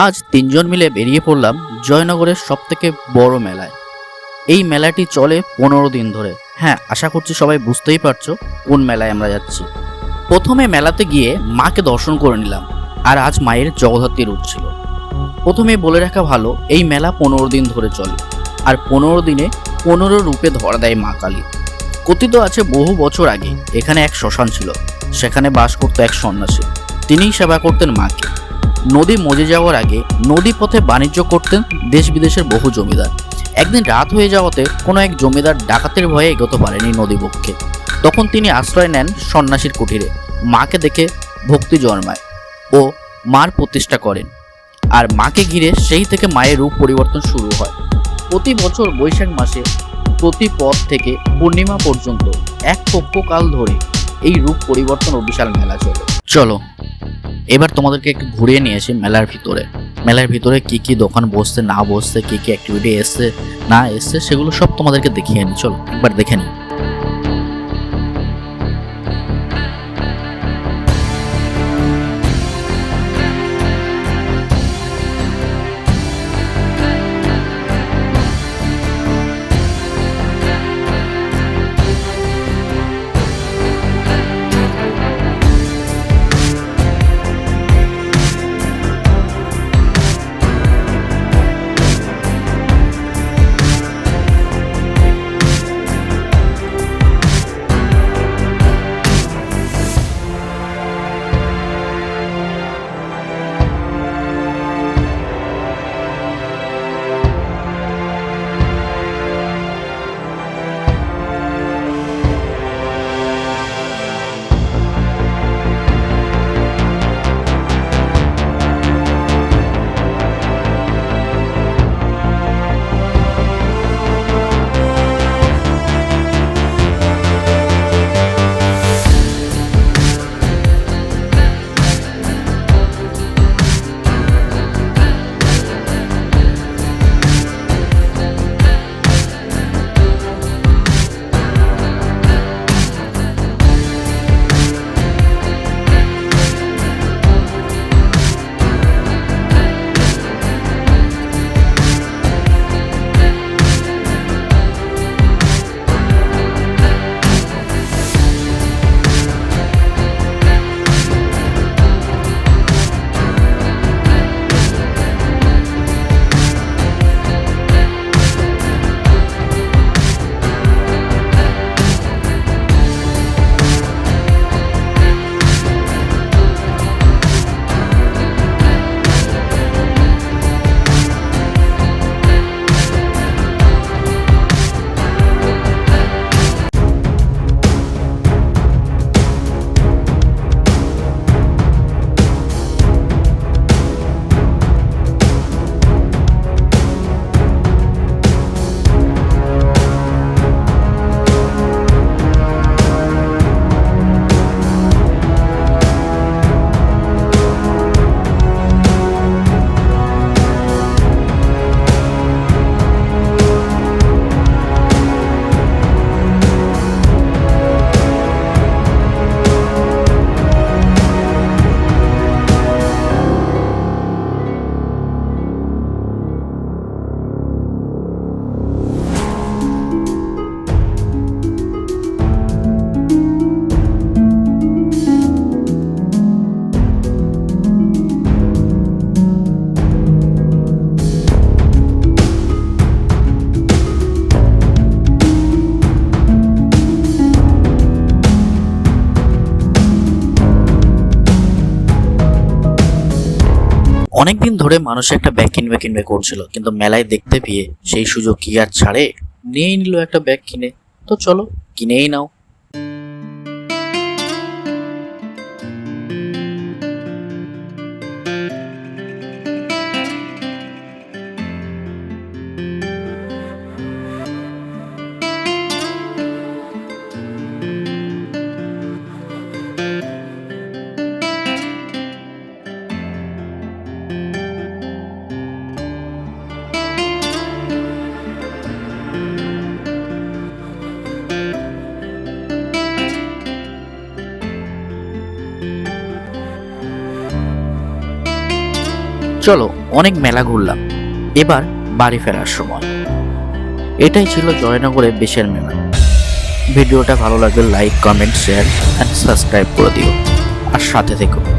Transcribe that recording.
আজ তিনজন মিলে বেরিয়ে পড়লাম জয়নগরের সবথেকে বড় মেলায়। এই মেলাটি চলে পনেরো দিন ধরে। হ্যাঁ আশা করছি সবাই বুঝতেই পারছ কোন মেলায় আমরা যাচ্ছি। প্রথমে মেলাতে গিয়ে মাকে দর্শন করে নিলাম, আর আজ মায়ের জগদ্ধাত্রী রূপ ছিল। প্রথমে বলে রাখা ভালো, এই মেলা পনেরো দিন ধরে চলে, আর পনেরো দিনে পনেরো রূপে ধরা দেয় মা কালী। কথিত আছে, বহু বছর আগে এখানে এক শ্মশান ছিল, সেখানে বাস করতো এক সন্ন্যাসী। তিনিই সেবা করতেন মাকে। নদী মজে যাওয়ার আগে নদী পথে বাণিজ্য করতেন দেশ বিদেশের বহু জমিদার। একদিন রাত হয়ে যাওয়াতে কোনো এক জমিদার ডাকাতের ভয়ে এগোতে পারেনি নদীবক্ষে তখন তিনি আশ্রয় নেন সন্ন্যাসীর কুটিরে। মাকে দেখে ভক্তি জন্মায় ও মার প্রতিষ্ঠা করেন। আর মাকে ঘিরে সেই থেকে মায়ের রূপ পরিবর্তন শুরু হয়। প্রতি বছর বৈশাখ মাসে প্রতি পথ থেকে পূর্ণিমা পর্যন্ত এক পক্ষকাল ধরে এই রূপ পরিবর্তন ও বিশাল মেলা চলে। চলো এবার তোমাদেরকে একটু ঘুরিয়ে নিয়ে আসি মেলার ভিতরে। মেলার ভিতরে কি কি দোকান বসছে, না বসছে, কি কি অ্যাক্টিভিটি এসছে, না এসছে, সেগুলো সব তোমাদেরকে দেখিয়ে নি চলো, একবার দেখে নিই। অনেকদিন ধরে মানুষ একটা ব্যাগ কিনবে কিনবে করছিল, কিন্তু মেলায় দেখতে পেয়ে সেই সুযোগ কি আর ছাড়ে? নিয়েই নিল একটা ব্যাগ কিনে। তো চলো, কিনেই নাও। চলো, অনেক মেলা ঘুরলাম। এবার বাড়ি ফেরার সময়। এটাই ছিল জয়নগরের বিশের মেলা। ভিডিওটা ভালো লাগলে like comment share and subscribe করে দিও। আর সাথে থেকো।